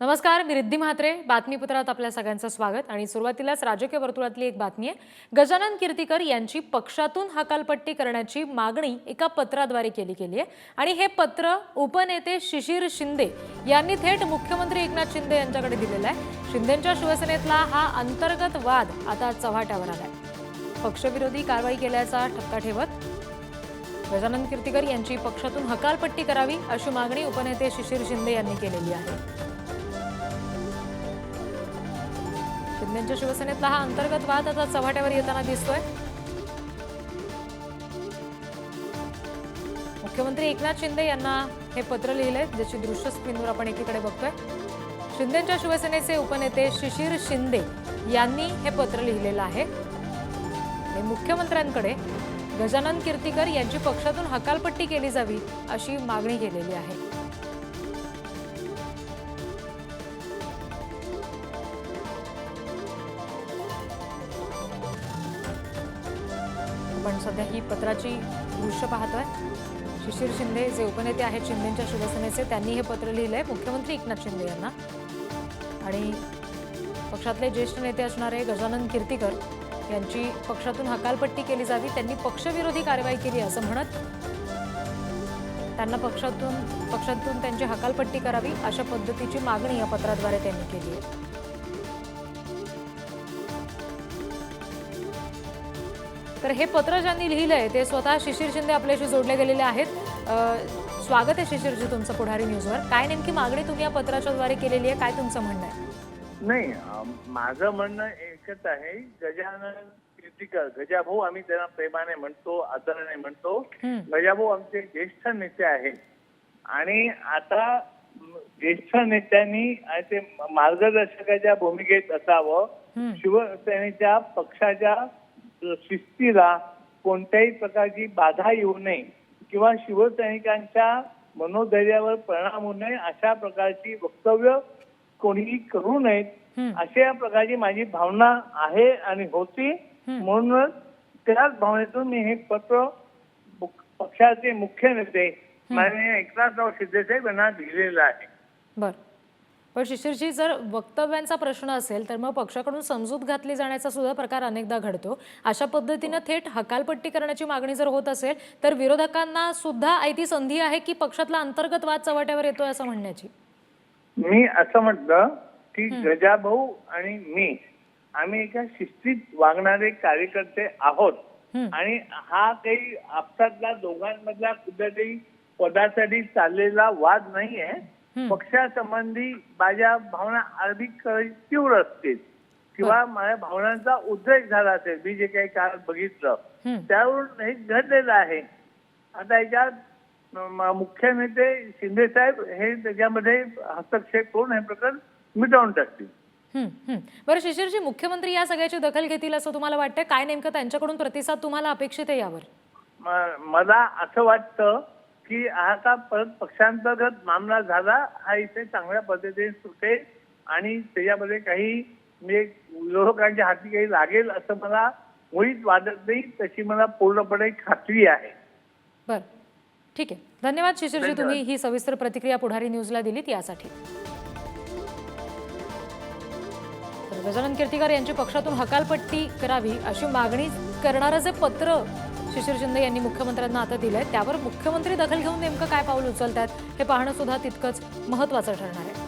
नमस्कार मी रिद्धी म्हात्रे बातमीपत्रात आपल्या सगळ्यांचं स्वागत. आणि सुरुवातीलाच राजकीय वर्तुळातली एक बातमी आहे. गजानन कीर्तीकर यांची पक्षातून हकालपट्टी करण्याची मागणी एका पत्राद्वारे केली गेली आहे. आणि हे पत्र उपनेते शिशिर शिंदे यांनी थेट मुख्यमंत्री एकनाथ शिंदे यांच्याकडे दिलेलं आहे. शिंदेंच्या शिवसेनेतला हा अंतर्गत वाद आता चव्हाट्यावर आला आहे पक्षविरोधी कारवाई केल्याचा ठपका ठेवत गजानन कीर्तीकर यांची पक्षातून हकालपट्टी करावी अशी मागणी उपनेते शिशिर शिंदे यांनी केलेली आहे. शिंदेच्या शिवसेनेतला हा अंतर्गत वाद आता चव्हाट्यावर येताना दिसतोय. मुख्यमंत्री एकनाथ शिंदे यांना हे पत्र लिहिलंय ज्याची दृश्य स्क्रीनवर आपण एकीकडे बघतोय. शिंदेच्या शिवसेनेचे उपनेते शिशिर शिंदे यांनी हे पत्र लिहिलेलं आहे. आणि मुख्यमंत्र्यांकडे गजानन कीर्तीकर यांची पक्षातून हकालपट्टी केली जावी अशी मागणी केलेली आहे. सध्या ही पत्राची दृश्य पाहतोय. शिशिर शिंदे जे उपनेते आहेत शिंदेच्या शिवसेनेचे त्यांनी हे पत्र लिहिलंय. मुख्यमंत्री एकनाथ शिंदे यांना. आणि पक्षातले ज्येष्ठ नेते असणारे गजानन कीर्तीकर यांची पक्षातून हकालपट्टी केली जावी त्यांनी पक्षविरोधी कारवाई केली असं म्हणत त्यांना पक्षातून पक्षातून त्यांची हकालपट्टी करावी अशा पद्धतीची मागणी या पत्राद्वारे त्यांनी केली आहे. तर हे पत्र ज्यांनी लिहिलंय ते स्वतः शिशिर शिंदे आपल्याशी जोडले गेलेले आहेत. स्वागत आहे शिशिरजी तुमचं पुढारी न्यूजवर. काय नेमकी मागणी तुम्ही या पत्राच्या द्वारे केलेली आहे? काय तुमचं म्हणणं आहे? नाही माझं म्हणणं एकच आहे गजानन कीर्तीकर गजाभाऊ आम्ही त्यांना प्रेमाने म्हणतो आदराने म्हणतो. गजाभाऊ आमचे ज्येष्ठ नेते आहेत. आणि आता ज्येष्ठ नेत्यांनी ते मार्गदर्शकाच्या भूमिकेत असावं. शिवसेनेच्या पक्षाच्या शिस्तीला कोणत्याही प्रकारची बाधा येऊ नये किंवा शिवसैनिकांच्या मनोधैर्यावर परिणाम होऊ नये अशा प्रकारची वक्तव्य कोणीही करू नयेत. अशा प्रकारची माझी भावना आहे आणि होती. म्हणूनच त्याच भावनेतून मी हे पत्र पक्षाचे मुख्य नेते माननीय एकनाथराव शिंदेसाहेब यांना लिहिलेलं आहे बर पण शिशिरजी जर वक्तव्यांचा प्रश्न असेल तर मग पक्षाकडून समजूत घातली जाण्याचा सुद्धा प्रकार अनेकदा घडतो अशा पद्धतीनं थेट हकालपट्टी करण्याची मागणी जर होत असेल तर विरोधकांना सुद्धा आयती संधी आहे की पक्षातला अंतर्गत वाद चव्हाट्यावर येतोय असं म्हणण्याची मी असं म्हटलं की गजाभाऊ आणि मी आम्ही एका शिस्तीत वागणारे कार्यकर्ते आहोत. आणि हा काही आपसातला दोघांमधला कुठल्यातरी पदासाठी चाललेला वाद नाहीये. पक्षासंबंधी माझ्या भावना अधिक तीव्र असतील. किंवा माझ्या भावनांचा उद्रेक झाला असेल मी जे काही काळ बघितलं. त्यावरून हे घडलेलं आहे. आता याच्यात मुख्य नेते शिंदे साहेब हे त्याच्यामध्ये हस्तक्षेप करून हे प्रकरण मिटवून टाकतील. बरं शिशिरजी मुख्यमंत्री या सगळ्याची दखल घेतील असं तुम्हाला वाटतं? काय नेमकं त्यांच्याकडून प्रतिसाद तुम्हाला अपेक्षित आहे यावर? मला असं वाटतं की आता परत पक्षांतर्गत मामला झाला हा इथे चांगल्या पद्धतीने सुटेल आणि त्याच्यामध्ये काही म्हणजे विरोधकांच्या हाती काही लागेल असं मला मुळीच वाटत नाही तशी मला पूर्णपणे खात्री आहे. बर. ठीक आहे. धन्यवाद शिशिरजी. तुम्ही ही सविस्तर प्रतिक्रिया पुढारी न्यूजला दिलीत यासाठी. गजानन कीर्तीकर यांची पक्षातून हकालपट्टी करावी अशी मागणी करणारं जे पत्र शिशिर शिंदे यांनी मुख्यमंत्र्यांना आता दिलंय त्यावर मुख्यमंत्री दखल घेऊन नेमकं काय पाऊल उचलतात हे पाहणं सुद्धा तितकंच महत्वाचं ठरणार आहे